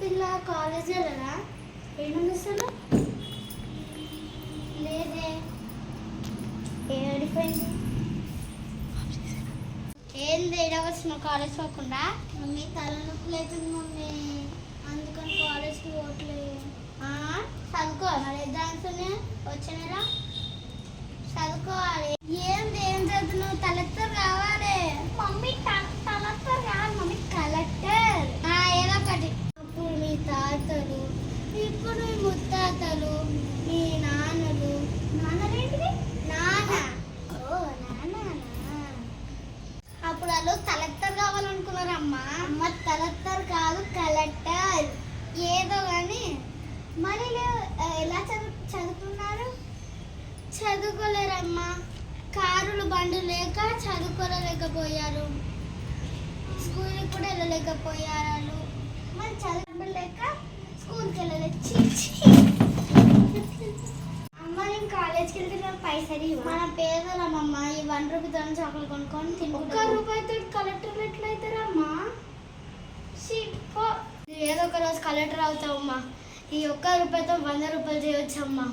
పిల్ల కాలేజ్ వెళ్ళరా ఏమన్నా అసలు లేదే. ఏడిపోయింది ఏంది ఏడవచ్చిన కాలేజ్ పోకుండా? మమ్మీ తలనొప్పి అవుతుంది మమ్మీ. అందుకని కాలేజ్కి పోవట్లేదు. చదువుకో మరి ఎగ్జామ్స్ వచ్చినారా అప్పుడు వాళ్ళు కలెక్టర్ కావాలనుకున్నారమ్మా. అమ్మ కలెక్టర్ కాదు కలెక్టర్. ఏదో కానీ మరి ఎలా చదువు చదువుకున్నారు చదువుకోలేరమ్మా. కారులు బండ్లు లేక చదువుకోలేకపోయారు. స్కూల్కి కూడా వెళ్ళలేకపోయారు వాళ్ళు. మరి చదవలేక స్కూల్కి వెళ్ళలేదు పైసలు. మన పేదలమ్మమ్మ ఈ వన్ రూపీతో చాక్లెట్ కొనుక్కొని తింటాం ఒక్క రూపాయితో కలెక్టర్ ఎట్లయితారమ్మా. ఏదో ఒక రోజు కలెక్టర్ అవుతావమ్మా ఈ ఒక్క రూపాయితో వంద రూపాయలు చేయొచ్చమ్మా